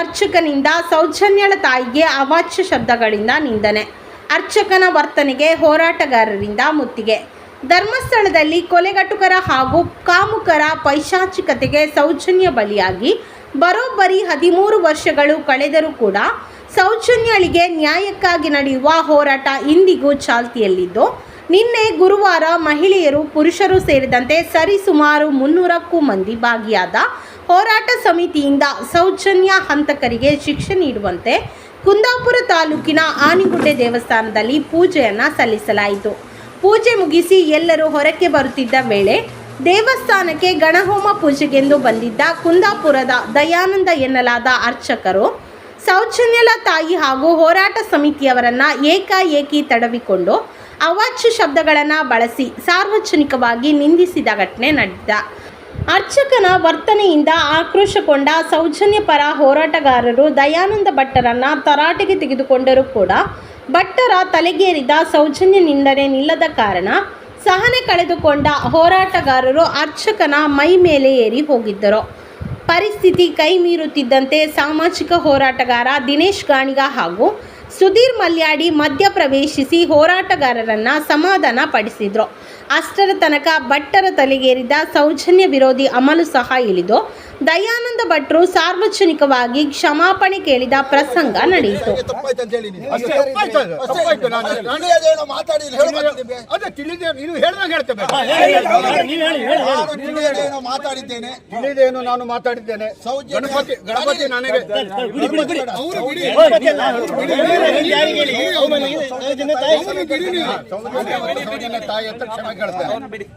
ಅರ್ಚಕನಿಂದ ಸೌಜನ್ಯಳ ತಾಯಿಗೆ ಅವಾಚ್ಯ ಶಬ್ದಗಳಿಂದ ನಿಂದನೆ. ಅರ್ಚಕನ ವರ್ತನೆಗೆ ಹೋರಾಟಗಾರರಿಂದ ಮುತ್ತಿಗೆ. ಧರ್ಮಸ್ಥಳದಲ್ಲಿ ಕೊಲೆಗಟುಕರ ಹಾಗೂ ಕಾಮುಕರ ಪೈಶಾಚಿಕತೆಗೆ ಸೌಜನ್ಯ ಬಲಿಯಾಗಿ ಬರೋಬ್ಬರಿ ಹದಿಮೂರು ವರ್ಷಗಳು ಕಳೆದರೂ ಕೂಡ ಸೌಜನ್ಯಳಿಗೆ ನ್ಯಾಯಕ್ಕಾಗಿ ನಡೆಯುವ ಹೋರಾಟ ಇಂದಿಗೂ ಚಾಲ್ತಿಯಲ್ಲಿದ್ದು ನಿನ್ನೆ ಗುರುವಾರ ಮಹಿಳೆಯರು ಪುರುಷರು ಸೇರಿದಂತೆ ಸರಿಸುಮಾರು ಮುನ್ನೂರಕ್ಕೂ ಮಂದಿ ಭಾಗಿಯಾದ ಹೋರಾಟ ಸಮಿತಿಯಿಂದ ಸೌಜನ್ಯ ಹಂತಕರಿಗೆ ಶಿಕ್ಷೆ ನೀಡುವಂತೆ ಕುಂದಾಪುರ ತಾಲೂಕಿನ ಆನಿಗುಡ್ಡೆ ದೇವಸ್ಥಾನದಲ್ಲಿ ಪೂಜೆಯನ್ನು ಸಲ್ಲಿಸಲಾಯಿತು. ಪೂಜೆ ಮುಗಿಸಿ ಎಲ್ಲರೂ ಹೊರಕ್ಕೆ ಬರುತ್ತಿದ್ದ ವೇಳೆ ದೇವಸ್ಥಾನಕ್ಕೆ ಗಣಹೋಮ ಪೂಜೆಗೆಂದು ಬಂದಿದ್ದ ಕುಂದಾಪುರದ ದಯಾನಂದ ಎನ್ನಲಾದ ಅರ್ಚಕರು ಸೌಜನ್ಯಲ ತಾಯಿ ಹಾಗೂ ಹೋರಾಟ ಸಮಿತಿಯವರನ್ನು ಏಕಾಏಕಿ ತಡವಿಕೊಂಡು ಅವಾಚ್ಯ ಶಬ್ದಗಳನ್ನು ಬಳಸಿ ಸಾರ್ವಜನಿಕವಾಗಿ ನಿಂದಿಸಿದ ಘಟನೆ ನಡೆದ. ಅರ್ಚಕನ ವರ್ತನೆಯಿಂದ ಆಕ್ರೋಶಗೊಂಡ ಸೌಜನ್ಯ ಪರ ಹೋರಾಟಗಾರರು ದಯಾನಂದ ಭಟ್ಟರನ್ನು ತರಾಟೆಗೆ ತೆಗೆದುಕೊಂಡರೂ ಕೂಡ ಭಟ್ಟರ ತಲೆಗೇರಿದ ಸೌಜನ್ಯ ನಿಂದನೆ ನಿಲ್ಲದ ಕಾರಣ ಸಹನೆ ಕಳೆದುಕೊಂಡ ಹೋರಾಟಗಾರರು ಅರ್ಚಕನ ಮೈ ಮೇಲೆ ಏರಿ ಹೋಗಿದ್ದರು. ಪರಿಸ್ಥಿತಿ ಕೈ ಮೀರುತ್ತಿದ್ದಂತೆ ಸಾಮಾಜಿಕ ಹೋರಾಟಗಾರ ದಿನೇಶ್ ಗಾಣಿಗ ಹಾಗೂ ಸುಧೀರ್ ಮಲ್ಯಾಡಿ ಮಧ್ಯ ಪ್ರವೇಶಿಸಿ ಹೋರಾಟಗಾರರನ್ನ ಸಮಾಧಾನ ಪಡಿಸಿದ್ರು. ಅಷ್ಟರ ತನಕ ಭಟ್ಟರ ತಲೆಗೇರಿದ ಸೌಜನ್ಯ ವಿರೋಧಿ ಅಮಲು ಸಹ ಇಳಿದು ದಯಾನಂದ ಭಟ್ರು ಸಾರ್ವಜನಿಕವಾಗಿ ಕ್ಷಮಾಪಣೆ ಕೇಳಿದ ಪ್ರಸಂಗ ನಡೆಯಿತು. ನಾನು. ಮಾತಾಡಿದ್ದೇನೆ. ತಿಳಿದೇನು ನಾನು ಮಾತಾಡಿದ್ದೇನೆ. ಸೌಜನ್ಯ- ಗಣಪತಿ ಗಣಪತಿ ನನಗೆ. ಅವರು ಬಿಡಿ. ಅವರು ಬಿಡಿ. ಸೌಜನ್ಯ ತಾಯಿ ಹತ್ರ ಕ್ಷಮೆ ಕೇಳ್ತೇನೆ